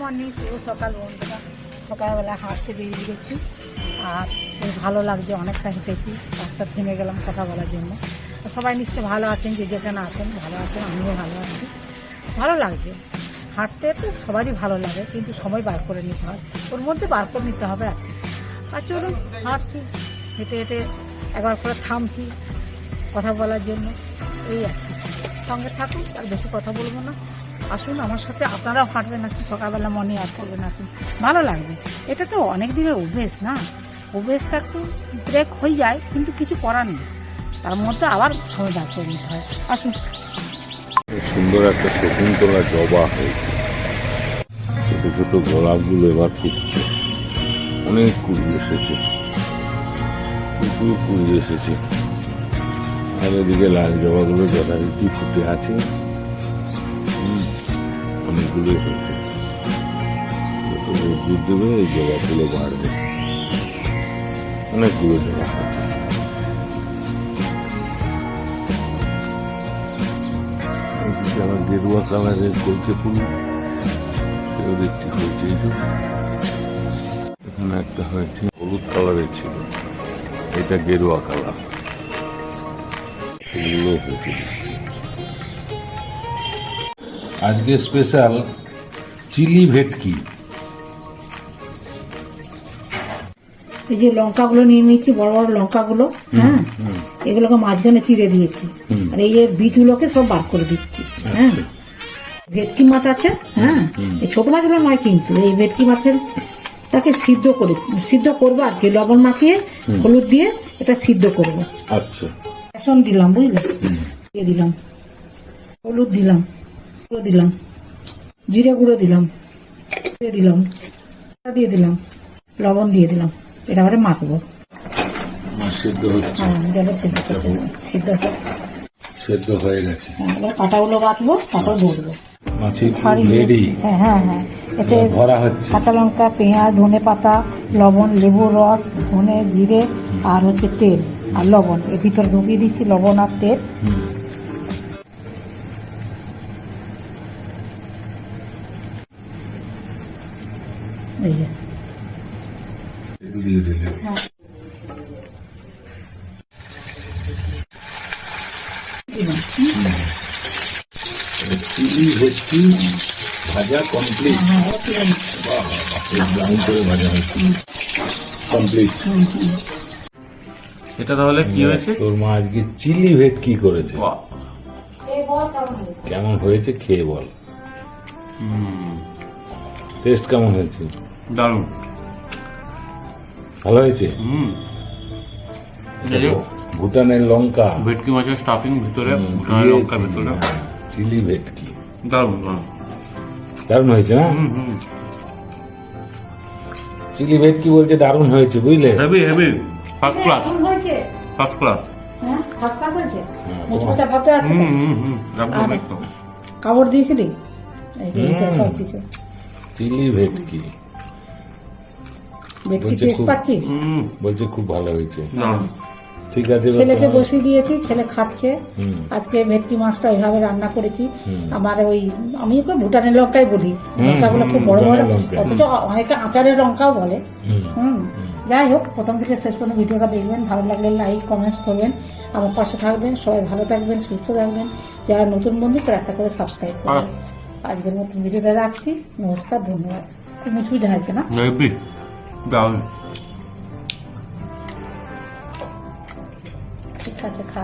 Morning শুভ সকাল বন্ধুরা। সকালবেলা হাঁটতে বেরিয়ে গেছি। আর ভালো লাগছে, অনেকটা হেঁটেছি। রাস্তা থেমে গেলাম কথা বলার জন্য। সবাই নিশ্চয়ই ভালো আছেন, যে যেখানে আছেন, ভালো আছেন, আমিও ভালো আছি। ভালো লাগছে। হাঁটতে তো সবারই ভালো লাগে, কিন্তু সময় বার করে নিতে হয়। ওর মধ্যে বার করে নিতে হবে আর। আর চলুন, হাঁটছি, হেঁটে হেঁটে একবার করে থামছি কথা বলার জন্য। এই আর কি। সঙ্গে থাকুন, আর বেশি কথা বলব না। আসুন আমার সাথে, আপনারাও হাঁটবেন আসুন সকালবেলা, মর্নিং ওয়াক করবেন আসুন ভালো লাগবে। এটা তো অনেক দিনের অভ্যেস, না? অভ্যেসটা একটু ব্রেক হয়ে যায়, কিন্তু কিছু করার নেই। তার মধ্যে আবার সময় বার করে নিতে হয়। আসুন। সুন্দর একটা শকুন্তলা জবা হয়েছে ছোট ছোট গোলাপগুলো এবার ফুটছে। অনেক কুড়ি এসেছে। প্রচুর কুড়ি এসেছে। আর এদিকে লাল জবাগুলো যথারীতি ফুটে আছে। অনেকগুলো হয়েছে। যত দেবে এই জবাগুলো বাড়বে অনেকগুলো জবা হয়েছে গেরুয়া কালারের ফুল এও দেখছি হয়েছে। এখানে একটা হয়েছে হলুদ কালারের ছিল। এটা গেরুয়া কালার। এগুলো হয়েছে। আজকে স্পেশাল চিলি ভেটকি। এই যে লঙ্কাগুলো নিয়ে নিয়েছি বড় বড় লঙ্কাগুলো হ্যাঁ? এগুলোকে মাঝখানে চিড়ে দিয়েছি। আর এই যে বীজগুলোকে সব বার করে দিচ্ছি হ্যাঁ? আচ্ছা। ভেটকি মাছ আছে হ্যাঁ? এই ছোট মাছগুলো নয় কিন্তু এই ভেটকি মাছের তাকে সিদ্ধ করে সিদ্ধ করব আর কি লবণ মাখিয়ে হলুদ দিয়ে এটা সিদ্ধ করব। আচ্ছা। বেসন দিলাম বুঝলে? দিয়ে দিলাম হলুদ দিলাম। গুঁড়ো দিলাম জিরে গুঁড়ো দিলাম দিয়ে দিলাম দিয়ে দিলাম লবণ দিয়ে দিলাম এটা আবার মাখবো। সেদ্ধ হচ্ছে। হ্যাঁ সিদ্ধ। সিদ্ধ হয়ে গেছে। হ্যাঁ, এবার কাঁটাগুলো বাঁচবো তারপর ধরবো ছাড়িয়ে- হ্যাঁ হ্যাঁ হ্যাঁ। এতে ভরা হচ্ছে। কাঁচা লঙ্কা পেঁয়াজ ধনে পাতা লবণ লেবুর রস ধনে জিরে আর হচ্ছে তেল আর লবণ। এর ভিতরে ঢুকিয়ে দিচ্ছি লবণ আর তেল। এই যে। দিয়ে দিলে। হ্যাঁ। চিলি ভেটকি ভাজা কমপ্লিট হ্যাঁ নিচ্ছি। ব্রাউন করে ভাজা হচ্ছে কমপ্লিট হুম, হুম। এটা তাহলে কি হয়েছে? তোর মা আজকে চিলি ভেটকি করেছে। বাহ। কেমন হয়েছে? কেমন হয়েছে খেয়ে বল। টেস্ট কেমন হয়েছে? দারুণ। ভালো হয়েছে? হুম। ভুটানের লঙ্কা। ভেটকি মাছের স্টাফিং ভিতরে ভুটানের লঙ্কা ভিতরে। চিলি- চিলি ভেটকি। দারুণ দারুণ। হয়েছে না? হুম হুম। চিলি ভেটকি বলছে দারুণ হয়েছে বুঝলে? Heavy heavy first class first class হ্যাঁ? হ্যাঁ, কাপড় দিয়েছিলি। সব কিছু। চিলি ভেটকি। ভেটকি বলছে টেস্ট খুব- পাচ্ছিস? হুম। বলছে খুব ভালো হয়েছে। ঠিক আছে ছেলেকে বসিয়ে দিয়েছি ছেলে খাচ্ছে। হুম, আজকে ভেটকি মাছটা ওইভাবে রান্না করেছি। আমার ওই আমি ওকে ভুটানের লঙ্কাই বলি। লঙ্কাগুলো খুব বড় বড় ভুটানের লঙ্কা। অথচ অনেকে আচারের লঙ্কাও বলে। হুম। হুম। যাই হোক প্রথম থেকে শেষ পর্যন্ত ভিডিওটা দেখবেন। ভালো লাগলে লাইক কমেন্টস করবেন। আমার পাশে থাকবেন। সবাই ভালো থাকবেন সুস্থ থাকবেন। যারা নতুন বন্ধু তারা একটা করে সাবস্ক্রাইব করবেন। আজকের মতন ভিডিওটা রাখছি। নমস্কার ধন্যবাদ। মুচমুচে হয়েছে না? ঠিক আছে খা।